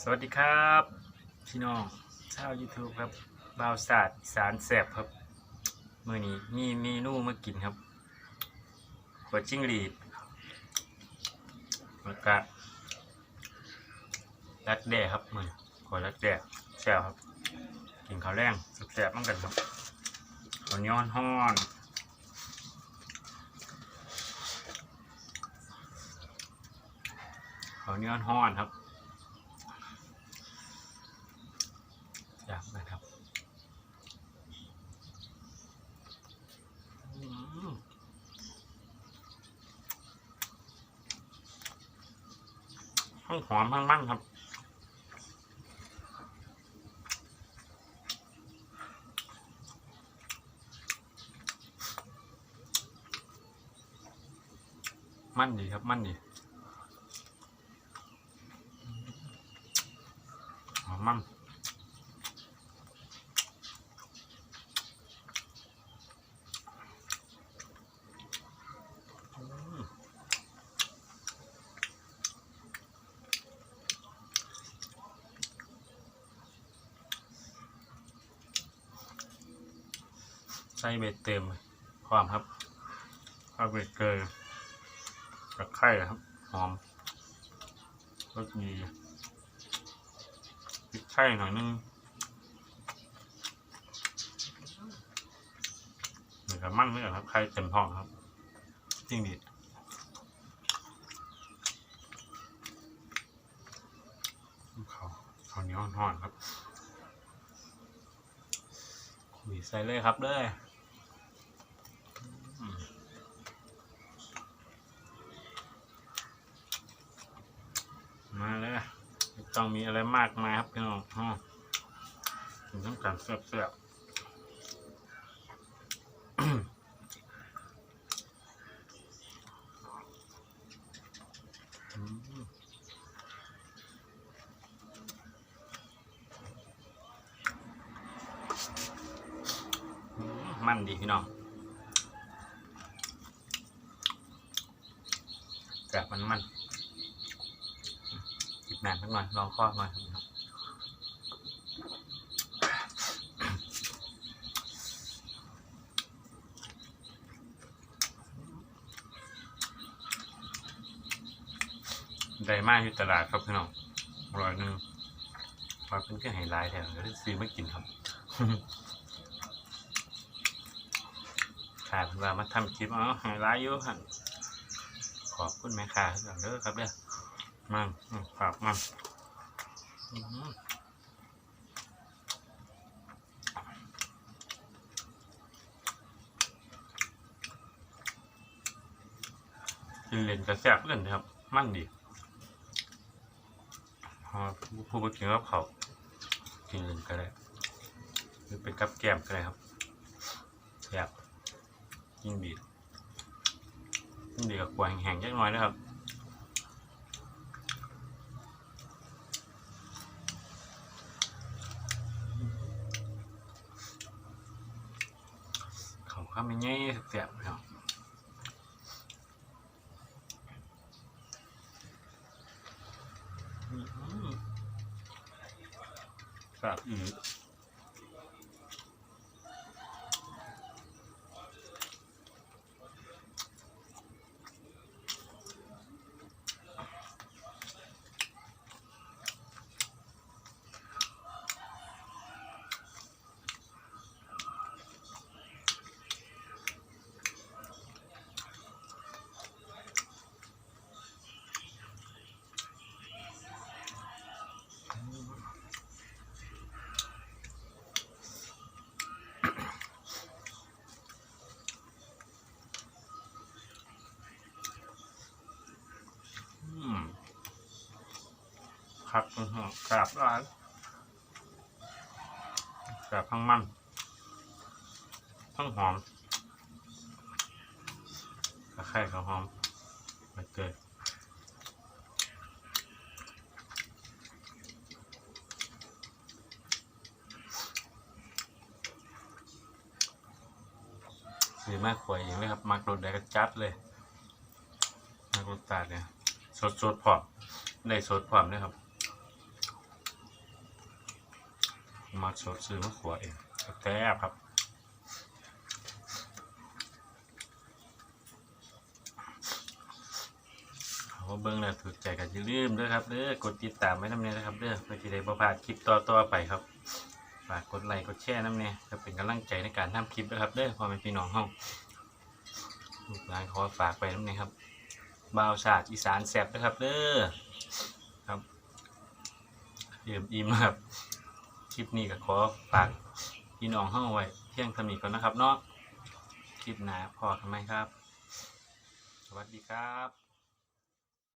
สวัสดีครับ พี่น้องชาว YouTube ครับบ่าวศาสตร์สารแสบครับเมื่อนี้มีเมนูมากินครับหัวจิ้งหรีดแล้วก็รักแด่ครับมือหัวรักแด่แซ่บครับกินข้าวแรงแซ่บๆมือนกันครับข้าวเนียวฮ้อนข้าวเหนียวฮ้อนครับ อยากนะครับอืม ทั้งหอมทั้งมันครับมันดีครับ มันดีหอมมัน ใส่เบ็ดเต็มความครับข้าวเบ็ดเกลือตะไคร้ครับ หอมรสดีพริกไทยหน่อยนึงนี่ก็มั่นเลยครับ ไข่เต็มท้องครับ จริงดีเขาเขาเนียวห่อนครับ คุยใส่เลยครับเด้อ ต้องมีอะไรมากมายครับพี่น้องอ๋อถึงต้องการเสียบเสียบมมันดีพี่น้องแบบมันมัน อีกนานสักหน่อยลองข้อมาครับได้มากที่ตลาดครับพี่น้องร้อยหนึ่งพอยเป็นแค่ไฮไลท์แถมก็ได้ซื้อมากินครับค่ะเรามาทำคลิปอ๋อไฮไลท์อยู่ค่ะขอบคุณแม่ค่ะก่อนเด้อครับเด้อ มันอืมฝากมันกินเล่นกระแซบเล่นนะครับ มันดีพอผู้ไปกินกับเขากินเล่นก็ได้หรือเป็นกับแก้มก็ได้ครับแซ่บยิ่งดียิ่งดีกับกวางแห้งๆจักหน่อยนะครับ เขาข้าไม่ง่ายเสบๆครับอื้อหือแสบอืม ผักกราบร้านกราบทั้งมันทั้งหอมตะไคร้กับหอมใบเตยซื้อมากกว่าเองเลยครับมักรสได้ก็จัดเลยมักรสตาดเนี่ยสดสดพร้อมได้สดพร้อมเลยครับ มาสดซื้อมะขวเองแซ่บครับเอาเบิ้งแล้วถูกใจกันอย่าลืมด้อครับเด้อกดติดตามไว้น้ำเนี้นะครับเด้อเพื่อที่ได้บพลาดคลิปต่อๆไปครับฝากกดไลค์กดแชร์น้ำเนี้จะเป็นกำลังใจในการทำคลิปนะครับเด้อพอเป็นพี่น้องห้องลูกหลานขอฝากไปน้ำเนี้ครับบ่าวชาติอีสานแซ่บนะครับเด้อครับเยี่ยมอิ่มครับ ลิปนี้ก็ขอฝากพี่น้องห้องไว้เพียงเทานี้ก่อนนะครับเนาะคลิปหนาพอกันไหมครับ สวัสดีครับ